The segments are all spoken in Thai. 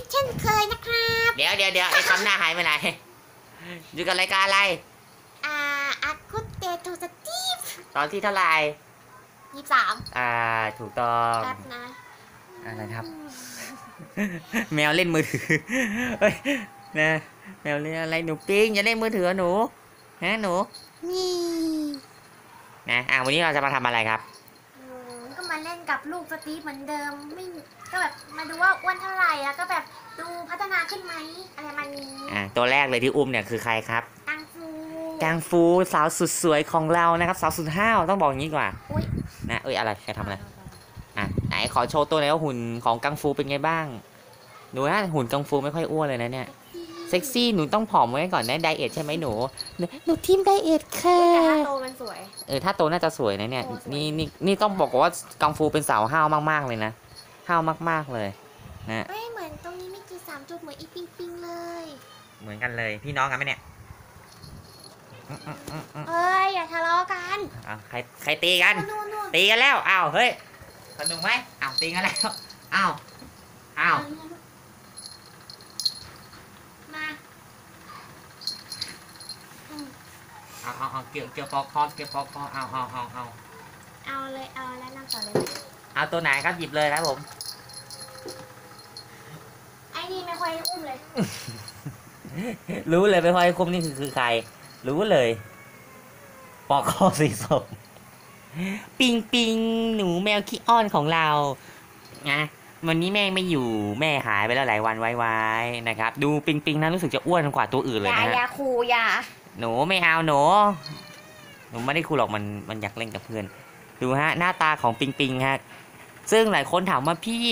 ฟเช่นเคยนะครับ เดี๋ยวเดี๋ยวเดี๋ยวไอ้คำหน้าหายไปไหน อยู่กับรายการอะไร อ่าอากุเตโตสตีฟตอนที่เท่าไหร่ยี่สามอ่า ถูกต้องแป๊บนะ อะไรครับ แมวเล่นมือถือเฮ้ยนะแมวเล่นอะไรหนูปิ้งอย่าเล่นมือถือหนูฮะหนูนี่นะอะวันนี้เราจะมาทำอะไรครับก็มาเล่นกับลูกสตีฟเหมือนเดิมไม่ก็แบ อ้วนเท่าไหร่แล้วก็แบบดูพัฒนาขึ้นไหมอะไรมันนี้อ่าตัวแรกเลยที่อุ้มเนี่ยคือใครครับตังฟูกางฟูสาวสุดสวยของเรานะครับ สาวสุดห้าวต้องบอกอย่างนี้ดีกว่าอุ๊ยนะเอ้ยอะไรใครทำอะไรอะไหนขอโชว์ตัวหน่อยว่าหุ่นของกังฟูเป็นไงบ้างหนูนะหุ่นกังฟูไม่ค่อยอ้วนเลยนะเนี่ยเซ็กซี่หนูต้องผอมไว้ก่อนนะไดเอทใช่ไหมหนูหนูหนูทีมไดเอทค่ะแต่ถ้าโตมันสวย เออถ้าโตน่าจะสวยนะเนี่ยโตสวยนี่นี่นี่ต้องบอกว่ากังฟูเป็นสาวห้าวมากๆเลยนะห้าวมากๆเลย เฮ้ยเหมือนตรงนี้ไม่กี่สามจุดเหมือนอีปิงปิงเลย เหมือนกันเลยพี่น้องกันไหมเนี่ยอืมอืมอืมอืมเอ้ยอย่าทะเลาะกันอ้าวใครใครตีกัน นู่นนู่นตีกันแล้วอ้าวเฮ้ยสนุกไหมอ้าวตีกันแล้วอ้าวอ้าวมาเอาเอาเอาเกี่ยวเกี่ยวปอกคอเกี่ยวปอกคอเอาเอาเอาเอาเอาเลยเอาแล้วนำต่อเลยเอาตัวไหนครับหยิบเลยครับผมไอ้ นี่ไม่ค่อยอุ้มเลย รู้เลยไม่พอไอ้คุมนี่คือคือใคร รู้เลย ปอกคอสีส้มปิงปิงหนูแมวขี้อ้อนของเรานะวันนี้แม่ไม่อยู่แม่หายไปแล้วหลายวันไว้ๆนะครับ ดูปิงปิงนะรู้สึกจะอ้วนกว่าตัวอื่นอเลยย่านะอย่าฮะคูอย่าหนูไม่เอาหนูหนูไม่ได้คูหรอกมันมันอยากเล่นกับเพื่อน ดูฮะหน้าตาของปิงปิงฮะซึ่งหลายคนถามว่าพี่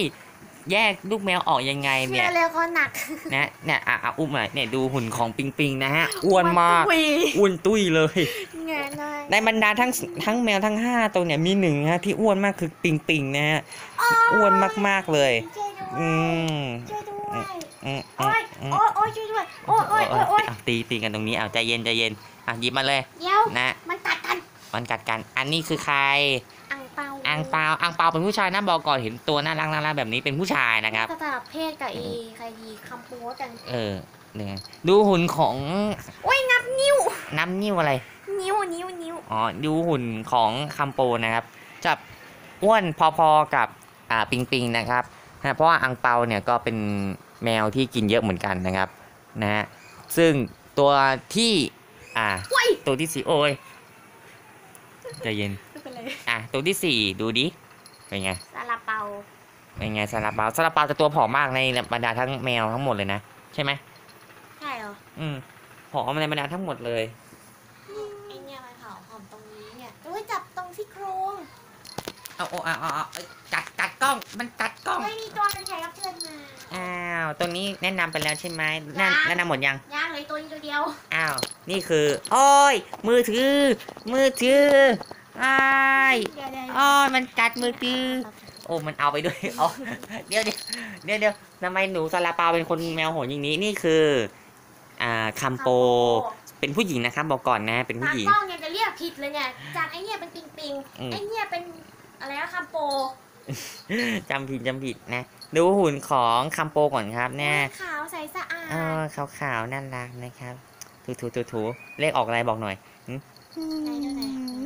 แยกลูกแมวออกยังไงเนี่ยเร็วๆเขาหนัก นะเนี่ยอะอะอุ้มหน่อยเนี่ยดูหุ่นของปิงปิงนะฮะอ้วนมากอุ้ยอ้วนตุ้ยเลยเงยหน่อยในบรรดาทั้งทั้งแมวทั้งห้าตัวเนี่ยมีหนึ่งฮะที่อ้วนมากคือปิงปิงนะฮะอ้วนมากๆเลย ช่วยด้วยอืมช่วยด้วยอืมโอ้ยอืมโอ้ยโอ้ยช่วยด้วยโอ้ยโอ้ยโอ้ยโอ้ยอะตีตีกันตรงนี้เอาใจเย็นใจเย็นอะหยิบมาเลยเดี๋ยวนะมันกัดกันมันกัดกันอันนี้คือใครอัง เปาอังเปาอังเปาเป็นผู้ชายนะบอกก่อนเห็นตัวน่ารักน่ารักแบบนี้เป็นผู้ชายนะครับสลับเพศกับเอใครดีคำโพสกันเออเนี่ยดูหุ่นของโอ้ยงับนิ้วน้ำนิ้วอะไร นิ้วนิ้วนิ้วอ๋อดูหุ่นของคัมโปนะครับจะอ้วนพอๆกับอ่าปิงปิงนะครับนะเพราะว่าอังเปาเนี่ยก็เป็นแมวที่กินเยอะเหมือนกันนะครับนะฮะซึ่งตัวที่อ่าโอ้ยตัวที่สี่โอ้ยใจเย็นไม่เป็นไร อะตัวที่สี่ดูดิเป็นไงซาลาเปาเป็นไงซาลาเปาซาลาเปาจะตัวผอมมากในบรรดาทั้งแมวทั้งหมดเลยนะใช่ไหมใช่เหรออืมผอมในบรรดาทั้งหมดเลยไอเนี่ยมันเผาหอมตรงนี้เนี่ยโอ้ยจับตรงซี่โครงเอาเอาเอาเอาเอาเอ้ยกัดกัดกล้องมันกัดกล้องไม่มีตัวเป็นแขกรับเชิญมาอ้าวตัวนี้แนะนำไปแล้วใช่ไหมแนะยังแนะนำหมดยังย่างเลยตัวนี้ตัวเดียวอ้าวนี่คือโอ้ยมือถือ มือถือ อ้ายเดี๋ยวเดี๋ยวโอ้ยมันกัดมือถือโอ้มันเอาไปด้วยอ๋อเดี๋ยวเดี๋ยวเดี๋ยวเดี๋ยวทำไมหนูซาลาเปาเป็นคนแมวโหนอย่างนี้นี่คือ อ่าคัมโป เป็นผู้หญิงนะครับบอกก่อนนะ เป็นผู้ตามหญิง กล้องเนี่ยจะเรียกผิดเลยเนี่ย จากไอเนี่ยเป็นปิงปิงอืม ไอเนี่ยเป็นอะไรนะคัมโปจำผิดจำผิดนะ ดูหุ่นของคัมโปก่อนครับเนี่ยขาวใสสะอาดเออขาวๆน่ารักนะครับ ถูถูถูถูเลขออกอะไรบอกหน่อยหึไหนดูไหน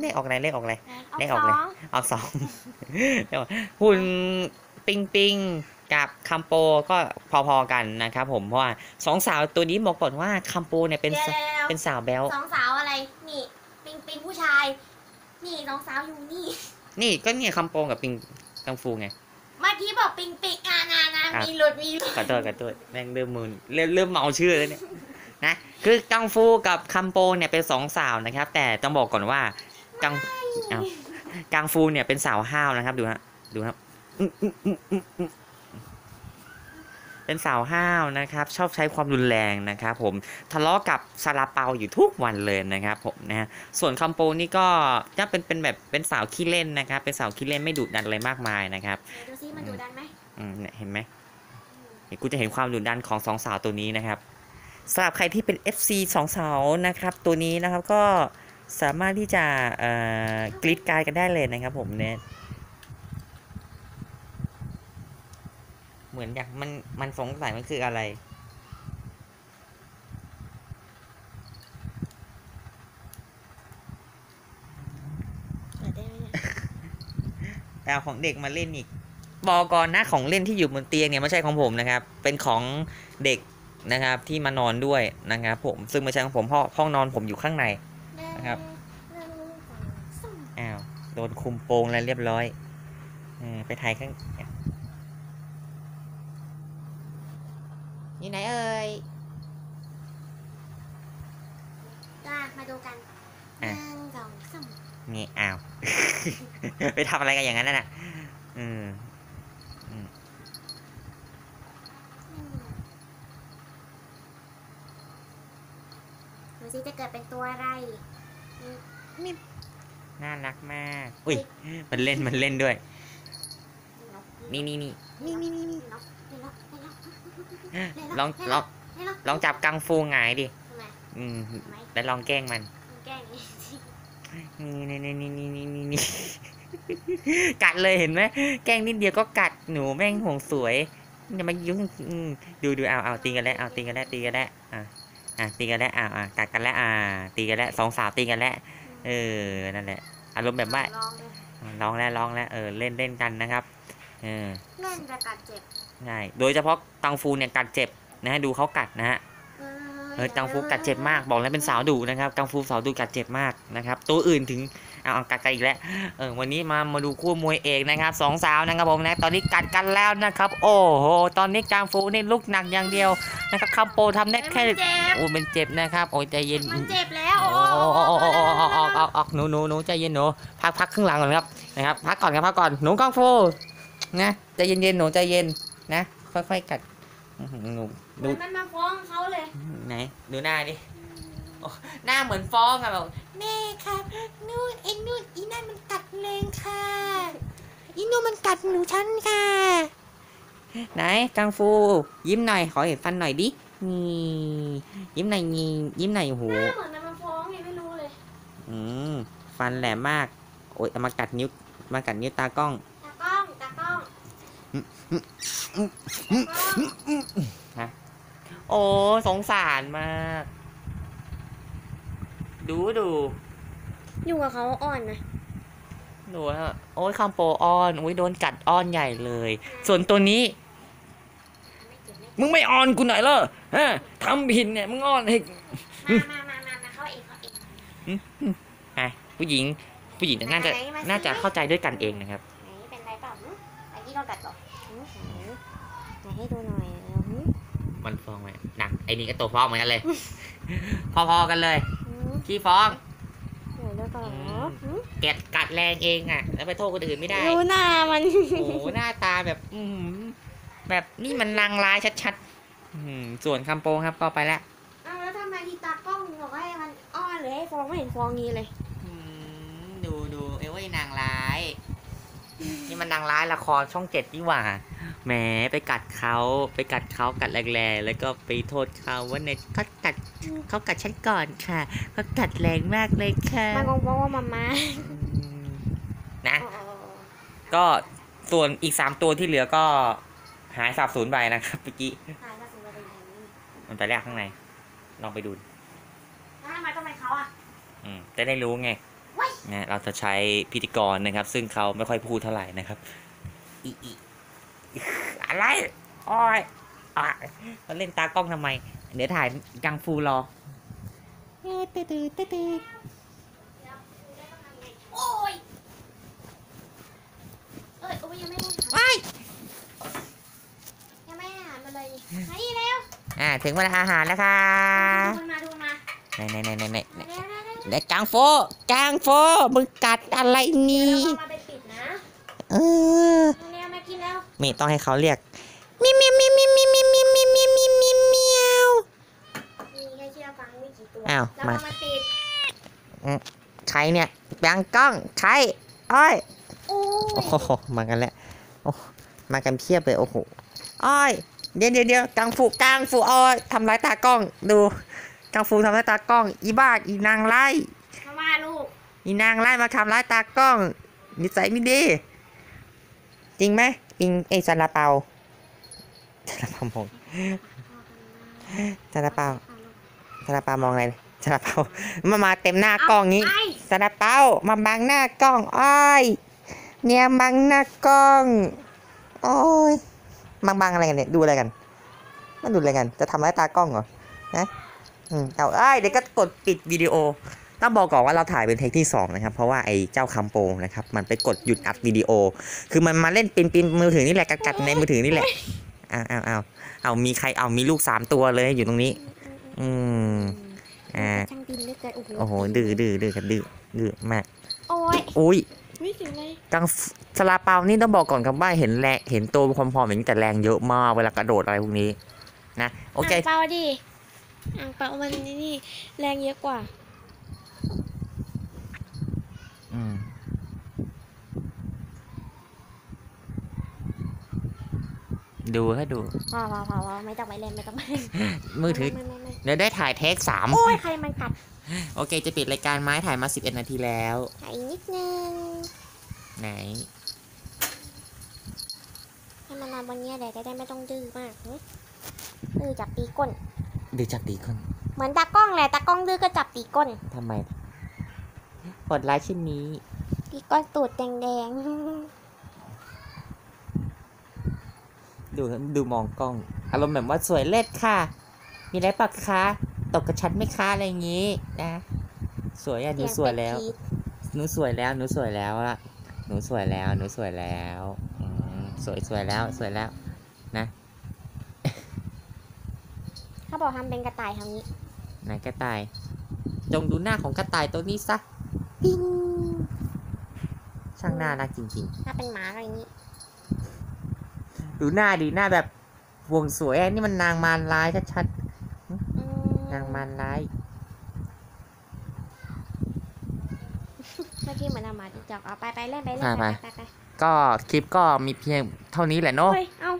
เลขออกอะไรเลขออกอะไรเอาได้สอออกเลยงออกสองเดี๋ยวหุ่นปิงปิงกับคัมโปก็พอๆกันนะครับผมเพราะว่าสองสาวตัวนี้บอกก่อนว่าคัมโปเนี่ยเป็นเดี๋ยวสเดี๋ยวเป็นสาวแบลสองสาวอะไรนี่ปิงปิงผู้ชาย นี่สองสาวอยู่นี่ นี่ก็เนี่ยคัมโปกับปิงกังฟูไงเมื่อกี้บอกปิงปิงอ่านานาอะมีหลุดมีหลุดขอโทษขอโทษแม่งเริ่มมือเริ่มเริ่มเมาชื่อแล้วเนี่ยนะ คือกังฟูกับคัมโปเนี่ยเป็นสองสาวนะครับ แต่ต้องบอกก่อนว่ากังเอ้ากังฟูเนี่ยเป็นสาวห้าวนะครับดูฮะดูครับอื้ออื้ออื้ออื้ออื้อเป็นสาวห้าวนะครับ ชอบใช้ความรุนแรงนะครับ ผมทะเลาะกับซาลาเปาอยู่ทุกวันเลยนะครับผมนะฮะส่วนคัมโปนี่ก็จะเป็นเป็นแบบเป็นสาวขี้เล่นนะครับ เป็นสาวขี้เล่นไม่ดุดันอะไรมากมายนะครับไหนดูซิมันดูดันไหมอืมเนี่ยเห็นไหมเดี๋ยวกูจะเห็นความดุดันของสองสาวตัวนี้นะครับ สำหรับใครที่เป็น FC สองสาวนะครับ ตัวนี้นะครับก็สามารถที่จะเอ่อกรีดกรายกันได้เลยนะครับผมเนี่ยเหมือนอยากมันมันสงสัยมันคืออะไรเปิดได้ไหมเนี่ยแต่เอาของเด็กมาเล่นอีกบอกก่อนนะของเล่นที่อยู่บนเตียงเนี่ยไม่ใช่ของผมนะครับ เป็นของเด็ก นะครับ ที่มานอนด้วยนะครับผมซึ่งไม่ใช่ของผมห้องห้องนอนผมอยู่ข้างในนะครับหนึ่งสองสามอ้าวโดนคุมโปงแล้วเรียบร้อยเออไปถ่ายข้างนี่ไหนเอ่ยจ้ามาดูกันหอะนึ่งสองสามนี่อ้าว ไปทำอะไรกันอย่างนั้นน่ะ อืม ดูสิจะเกิดเป็นตัวอะไรน่ารักมาก อุ้ย มันเล่น มันเล่นด้วย นี่นี่นี่นี่นี่นี่นี่นกนกนกลองลองนกลองจับกังฟูหงายดิทำไมอืมทำไมแล้วลองแกล้งมันมันแกล้งอย่างนี้นี่นี่นี่นี่นี่นี่นี่กัดเลยเห็นไหม แกล้งนิดเดียวก็กัดหนูแม่งห่วงสวยอย่ามายุ่งอืมดูดูเอาเอาตีกันแล้วเอาตีกันแล้วตีกันแล้วอะ อะตีกันแล้วอะอะกัดกันแล้วอะตีกันแล้วสองสาวตีกันแล้วเออนั่นแหละอารมณ์แบบว่าลองเลยร้องแล้วร้องแล้วเออเล่นเล่นกันนะครับเออเล่นจะกัดเจ็บง่ายโดยเฉพาะกังฟูเนี่ยกัดเจ็บนะฮะดูเขากัดนะฮะเออกังฟูกัดเจ็บมากบอกแล้วเป็นสาวดุนะครับกังฟูสาวดุกัดเจ็บมากนะครับ ตัวอื่นถึง เอากัดกันอีกแล้วเออวันนี้มามาดูคู่มวยเอกนะครับสองสาวนะครับผมนะตอนนี้กัดกันแล้วนะครับ โอ้โหตอนนี้จางฟูนี่ลุกหนักอย่างเดียวนะครับคำโปทำได้แค่โอ้เป็นเจ็บนะครับโอ้ใจเย็นมันเจ็บแล้วโอ้โอ้โอ้โอ้โอ้ออกออกหนูหนูหนูใจเย็นหนูพักพักข้างหลังก่อนครับนะครับพักก่อนครับพักก่อนหนูกางฟูนะใจเย็นเย็นหนูใจเย็นนะค่อยๆกัดหนูดูมันมาฟ้องเขาเลยไหนดูหน้าดิ หน้าเหมือนฟ้องอะแบบแม่ครับนู่นไอ้นู่นอีนั่นมันกัดแรงค่ะอีนู่นมันกัดหนูฉันค่ะ ไหนกังฟู ยิ้มหน่อยขอเห็นฟันหน่อยดินี่ยิ้มหน่อยนี่ยิ้มหน่อยโอ้โหหน้าเหมือนมันมาฟ้องยังไม่รู้เลย อืมฟันแหลมมาก โอ้ยเอามากัดนิ้วมากัดนิ้วตากล้องตากล้องตากล้องตากล้องโอ้สงสารมาก ดูดูอยู่กับเขาอ่อนนะดูฮะโอ้ยคำโปอ้อนอุ้ยโดนกัดอ้อนใหญ่เลย ส่วนตัวนี้ไม่เจ็บไม่มึงไม่อ้อนกูหน่อยเหรอฮะทำผิดเนี่ยมึงอ้อนให้มามามามามาเขาเองเขาเองอะผู้หญิง ผู้หญิงน่าจะไหนมาสิน่าจะเข้าใจด้วยกันเองนะครับ ไหนเป็นไรเปล่าหึไอ้ที่เรากัดบอกหึไหนไหนให้ดูหน่อยแล้วหึมันฟ้องไหมหนักไอ้นี่ก็ตัวฟ้องเหมือนกันเลย พอๆกันเลยหึ ขี้ฟ้องไหนดูก่อนเหรอหึแกดกัดแรงเองอะ แล้วไปโทษคนอื่นไม่ได้ดูหน้ามัน โอ้โหหน้าตาแบบ อือหือแบบนี่มันนางร้ายชัดๆอื้อหือส่วนคำโปงครับก็ไปแล้วอ้าวแล้วทำไมที่ตากล้องบอกให้มันอ้อนหรือให้ฟ้องไม่เห็นฟ้องงี้เลย อืมดูดูเอ้ยนางร้าย นี่มันนางร้ายละครช่องเจ็ดนี่หว่า แหมไปกัดเขาไปกัดเขากัดแรงๆแล้วก็ไปโทษเขาว่าเนี่ยเขากัดเขากัดฉันก่อนค่ะเขากัดแรงมากเลยค่ะมันงงเพราะว่ามาม่าอืมนะ ก็ส่วนอีกสามตัวที่เหลือก็หายสาบสูญไปนะครับเมื่อกี้หายมาสูงกว่าเดิมมันไปแรกข้างใน ลองไปดูแล้วทำไมต้องเป็นเขาอะ อืมจะได้รู้ไงเว้ย นะเราจะใช้พิธีกรนะครับ ซึ่งเขาไม่ค่อยพูดเท่าไหร่นะครับอีอีอะไรอ้อยอะมาเล่นตากล้องทำไม เดี๋ยวถ่ายกังฟูรอเอ๊ะตื้อตื้อตื้อตื้อโอ้ยเอ้ยโอ้ยยังไม่ได้หาว้ายยังไม่ได้หามาเลยนี่มานี่เร็วอ่าถึงเวลาอาหารแล้วค่ะดูมันมาดูมันมาไหนไหนไหนไหนไหนมา เร็วเร็วเร็วไหนกังฟูกังฟูมึงกัดอะไรนี่เดี๋ยวเราเอามาไปปิดนะเออเร็วมากินแล้วไม่ต้องให้เขาเรียกมิมิมิมิมิมิมิมิมิมิมิมิเมียวมีแค่เชื่อฟังไม่กี่ตัวอ้าวแล้วมา เอามาปิดใครเนี่ยแบงกล้องใครอ้อยโอ้ยโอ้โหมากันแล้วโอ้มากันเพียบเลยโอ้โหอ้อย เดี๋ยวเดี๋ยวเดี๋ยวกังฟูกังฟูอ้อยทำร้ายตากล้องดู กังฟูทำร้ายตากล้อง อีบ้าอีนางไล่มาว่าลูกอีนางไล่มาทำร้ายตากล้องนิสัยไม่ดี จริงไหมปิงเอยซาลาเปาซาลาเปามองซาลาเปาซาลาเปามองอะไรซาลาเปามามาเต็มหน้ากล้องงี้ไอ้ซาลาเปามาบังหน้ากล้องอ้อยเนี่ยบังหน้ากล้องโอ้ยบังบังอะไรกันเนี่ยดูอะไรกันมันดูอะไรกัน จะทำร้ายตากล้องเหรอนะ อืมเอาเอ้ยเดี๋ยวก็กดปิดวิดีโอ ต้องบอกก่อนว่าเราถ่ายเป็นเทคที่ 2 นะครับ เพราะว่าไอ้เจ้าคัมโปนะครับ มันไปกดหยุดอัดวิดีโอ คือมันมาเล่นปินปินมือถือนี่แหละกัดกัดในมือถือนี่แหละอ้าวอ้าวอ้าวเอามีใครเอามีลูกสามตัวเลยอยู่ตรงนี้ อืมอ่าช่างดินเหลือเกินโอ้โหโอ้โหดื้อดื้อดื้อกันดื้อดื้อมากโอ้ยอุ้ยไม่ถึงเลยกังสลาเปานี่ต้องบอกก่อนครับว่าเห็นแรงเห็นตัวพร้อมๆอย่างนี้แต่แรงเยอะมากเวลากระโดดอะไรพวกนี้นะโอเคอ่างเปาดิ อ่างเปามันนี่แรงเยอะกว่า อืมดูให้ดู พอพอพอพอไม่ต้องไปเล่นไม่ต้องไปเล่นมือถือไม่ไม่ไม่เดี๋ยวได้ถ่ายเทคสามโอ้ยใครมันกัดโอเค จะปิดรายการไม้ถ่ายมา 11 นาทีแล้วไอ้นิดนึงไหน ให้มันนอนบนเนี้ยเดี๋ยวจะได้ไม่ต้องดื้อมากหึดื้อจับตีก้น ดูจากดีคนเหมือนตากล้องแหละตากล้องดื้อก็จับตีก้นทำไมกดไลค์ชิ้นนี้ ตีก้นตูดแดงดูดูมองกล้อง อารมณ์แบบว่าสวยเล็ดค่ะ มีอะไรปะคะตกกระชัดไหมคะอะไรอย่างงี้นะ สวยอะๆหนูสวยแล้วเสีงเป็นพีชหนูสวยแล้ว หนูสวยแล้วอะหนูสวยแล้วหนูสวยแล้วอืมสวยสวยแล้วสวยแล้ว เขา บอกทำเป็นกระต่ายทำนี้ไหนกระต่าย จงดูหน้าของกระต่ายตัวนี้ซะปิ้งช่างน่ารักจริงถ้าเป็นหมาอะไรอย่างนี้ ๆ ดูหน้าดีหน้าแบบห่วงสวยอะนี่มันนางมารร้ายชัดอืมๆนางมารร้าย เมื่อกี้เหมือนเอาหมาจิ้งจอกเอาไปไปเล่นไปเล่นไปไปไป ไปไปก็คลิปก็มีเพียงเท่านี้แหละเนาะเฮ้ยเอา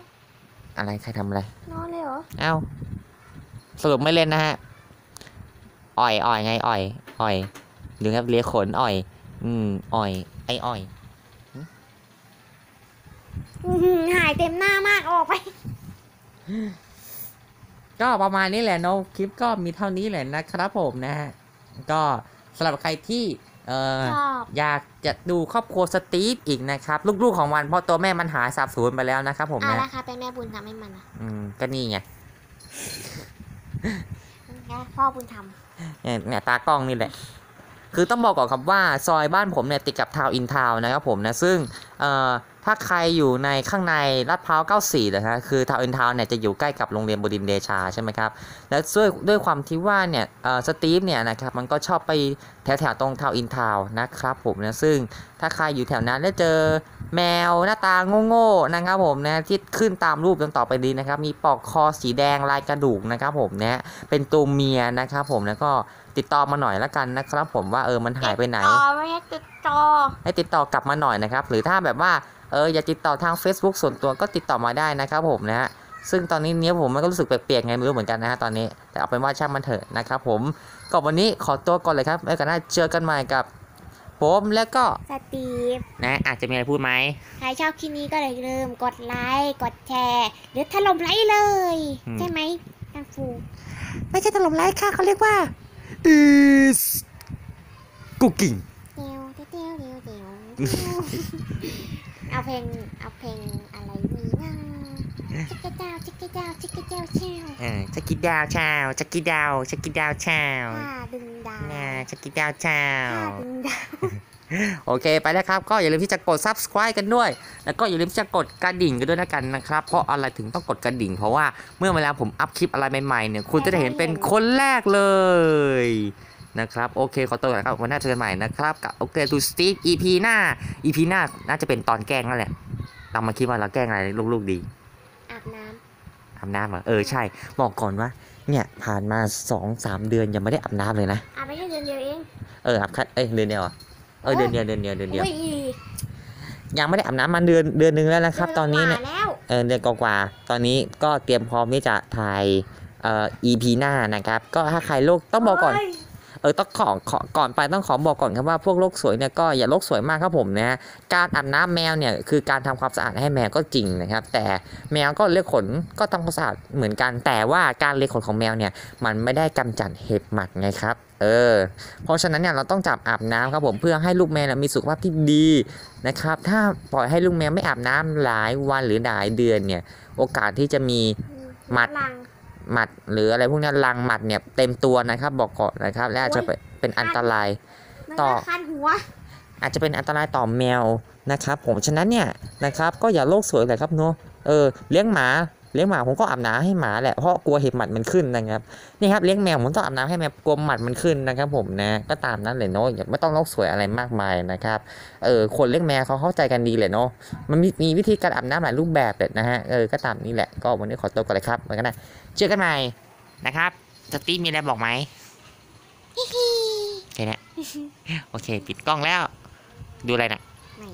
อะไรใครทำอะไรนอนเลยเหรอ เอ้า สรุปไม่เล่นนะฮะอ่อยอ่อยไงอ่อยอ่อยหรือครับเลียขนอ่อย อืมอ่อย ไออ่อยอื้อหือหายเต็มหน้ามากออกไป ก็ประมาณนี้แหละเนาะคลิปก็มีเท่านี้แหละนะครับผมนะฮะก็สำหรับใครที่เอ่อชอบอยากจะดูครอบครัวสตีฟอีกนะครับ ลูกๆของมันเพราะตัวแม่มันหายสาบสูญไปแล้วนะครับผมอะนะแล้วค่ะเป็นแม่บุญทำให้มันอะอืมก็นี่ไงแล้ว พ่อบุญทเนี่ยเนี่ยตากล้องนี่แหละ คือต้องบอกก่อนครับว่าซอยบ้านผมเนี่ยติดกับทาวน์อินทาวน์นะครับผมนะซึ่งเอ่อ ถ้าใครอยู่ในข้างในลาดพร้าว 94นะฮะคือทาวน์อินทาวน์เนี่ยจะอยู่ใกล้กับโรงเรียนบดินทร์เดชาใช่ไหมครับ แล้วด้วยด้วยความที่ว่าเนี่ยเอ่อสตีฟเนี่ยนะครับมันก็ชอบไปแถวแถวๆตรงทาวน์อินทาวน์นะครับผมนะซึ่งถ้าใครอยู่แถวนั้นได้เจอแมวหน้าตาโง่ๆนะครับผมนะที่ขึ้นตามรูปดังต่อไปนี้นะครับมีปลอกคอสีแดงลายกระดูกนะครับผมนะเป็นตัวเมียนะครับผมแล้วก็ติดต่อมาหน่อยละกันนะครับ ผมว่าเออมันำหายไปไหนติดต่อไม่ให้ติดต่อให้ติดต่อกลับมาหน่อยนะครับหรือถ้าแบบว่า เอออยากติดต่อทาง Facebook ส่วนตัวก็ติดต่อมาได้นะครับผมนะฮะซึ่งตอนนี้เนี้ยผมมันก็รู้สึกเปียกๆไงไม่รู้เหมือนกันนะฮะตอนนี้ แต่เอาเป็นว่าช่างมันเถอะนะครับผมก็วันนี้ขอตัวก่อนเลยครับแล้วกันหน้าเจอกันใหม่กับผมแล้วก็สตีฟนะอาจจะมีอะไรพูดไหมใครชอบคลิปนี้ก็เลยลืมกดไลค์กดแชร์ หรือถล่มไลค์เลย ใช่ไหมกังฟูไม่ใช่ถล่มไลค์ค่ะเขาเรียกว่า is cooking เดียวเดียวเดียวเดียว เดียวเอาเพลงเอาเพลงอะไรดีนะชิคกี้เจ้าชิคกี้เจ้าชิคกี้เจ้าเช่าเออจักกี้ดาวชาวจักกี้ดาวจักกี้ดาวชาวผ้าดึงดาวนะจักกี้ดาวชาวผ้าดึงดาวโอเคไปแล้วครับ ก็อย่าลืมที่จะกด subscribe กันด้วย แล้วก็อย่าลืมที่จะกดกระดิ่งกันด้วยนะกันนะครับ เพราะอะไรถึงต้องกดกระดิ่ง เพราะว่าเมื่อเวลาผมอัพคลิปอะไรใหม่ๆเนี่ยคุณจะได้เห็นเป็นคนแรกเลย นะครับโอเคขอตัวก่อนครับวันหน้าเจอกันใหม่นะครับกับโอเคดูสตี EP หน้า EP หน้าน่าจะเป็นตอนแกล้งนั่นแหละเรามาคิดว่าเราแกล้งอะไรลูกๆดีอาบน้อาบน้ำเหรอเออใช่บอกก่อนว่าเนี่ยผ่านมา2-3สามเดือนยังไม่ได้อาบน้ำเลยนะำอาบไปแค่เดือนเดียวเองเอออาบแค่เอ้ยเดือนเดียวเหรอเออเดือนเดียวเดือนเดียวเดือนเดียวอุ้ยยังไม่ได้อาบน้ำมาเดือนเดือนหนึงแล้วนะครับ ตอนนี้เนี่ยดืกว่าแล้วเออเดือนกว่าๆตอนนี้ก็เตรียมพร้อมที่จะถ่ายเอ่อ EP หน้านะครับ ก็ถ้าใครโลกต้องบอกก่อนโยเออต้องขอขอก่อนไปต้องขอบอกก่อนครับว่าพวกโลกสวยเนี่ยก็อย่าโลกสวยมากครับผมนะการอาบน้ำแมวเนี่ยคือการทำความสะอาดให้แมวก็จริงนะครับ แต่แมวก็เลียขนก็ทำความสะอาดเหมือนกัน แต่ว่าการเลียขนของแมวเนี่ยมันไม่ได้กำจัดเห็บหมัดไงครับเออ เพราะฉะนั้นเนี่ยเราต้องจับอาบน้ำครับผมเพื่อให้ลูกแมวมีสุขภาพที่ดีนะครับ ถ้าปล่อยให้ลูกแมวไม่อาบน้ำหลายวันหรือหลายเดือนเนี่ย โอกาสที่จะมีหมัด หมัดหรืออะไรพวกเนี้ยรังหมัดเนี่ยเต็มตัวนะครับ บอกก่อนนะครับ และอาจจะเป็นเป็นอันตรายมันต่อก็คันหัวอาจจะเป็นอันตรายต่อแมวนะครับ ผมฉะนั้นเนี่ยนะครับ ก็อย่าโลกสวยเลยครับเนาะเออเลี้ยงหมา เลี้ยงหมาผมก็อาบน้ำให้หมาแหละเพราะกลัวเห็บหมัดมันขึ้นนะครับนี่ครับเลี้ยงแมวผมต้องอาบน้ำให้แมวกลัวหมัดมันขึ้นนะครับ ผมนะก็ตามนั้นเลยเนาะอย่าไม่ต้องโลกสวยอะไรมากมายนะครับเออคนเลี้ยงแมวเขาเข้าใจกันดีเลยเนาะมันมีมีวิธีการอาบน้ำหลายรูปแบบเลยนะฮะเออก็ตามนี้แหละก็วันนี้ขอตัวก่อนเลยครับไว้กันนะเจอกันใหม่นะครับสตีฟมีอะไรบอกไหมแค่เนี้ยโอเค ปิดกล้องแล้ว ดูอะไรนะไม่